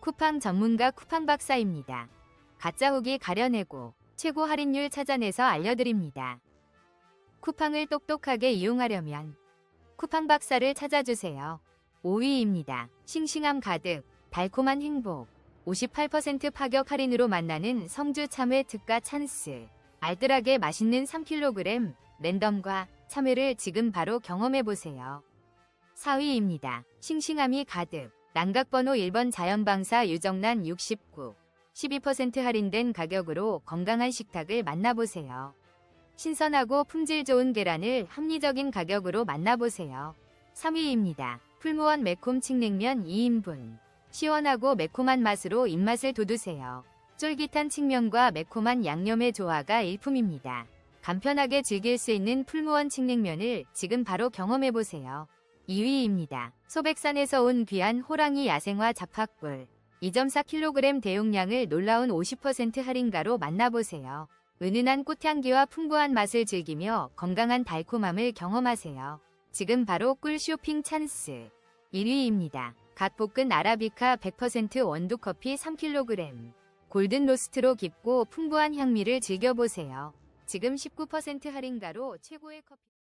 쿠팡 전문가 쿠팡 박사입니다. 가짜 후기 가려내고 최고 할인율 찾아내서 알려드립니다. 쿠팡을 똑똑하게 이용하려면 쿠팡 박사를 찾아주세요. 5위입니다. 싱싱함 가득, 달콤한 행복, 58% 파격 할인으로 만나는 성주 참외 특가 찬스. 알뜰하게 맛있는 3kg 랜덤과 참외를 지금 바로 경험해보세요. 4위입니다. 싱싱함이 가득, 난각번호 1번 자연방사 유정란 69. 12% 할인된 가격으로 건강한 식탁을 만나보세요. 신선하고 품질 좋은 계란을 합리적인 가격으로 만나보세요. 3위입니다. 풀무원 매콤 칡냉면 2인분. 시원하고 매콤한 맛으로 입맛을 돋우세요. 쫄깃한 칡면과 매콤한 양념의 조화가 일품입니다. 간편하게 즐길 수 있는 풀무원 칡냉면을 지금 바로 경험해보세요. 2위입니다. 소백산에서 온 귀한 호랑이 야생화 잡학꿀. 2.4kg 대용량을 놀라운 50% 할인가로 만나보세요. 은은한 꽃향기와 풍부한 맛을 즐기며 건강한 달콤함을 경험하세요. 지금 바로 꿀 쇼핑 찬스. 1위입니다. 갓 볶은 아라비카 100% 원두 커피 3kg. 골든 로스트로 깊고 풍부한 향미를 즐겨보세요. 지금 19% 할인가로 최고의 커피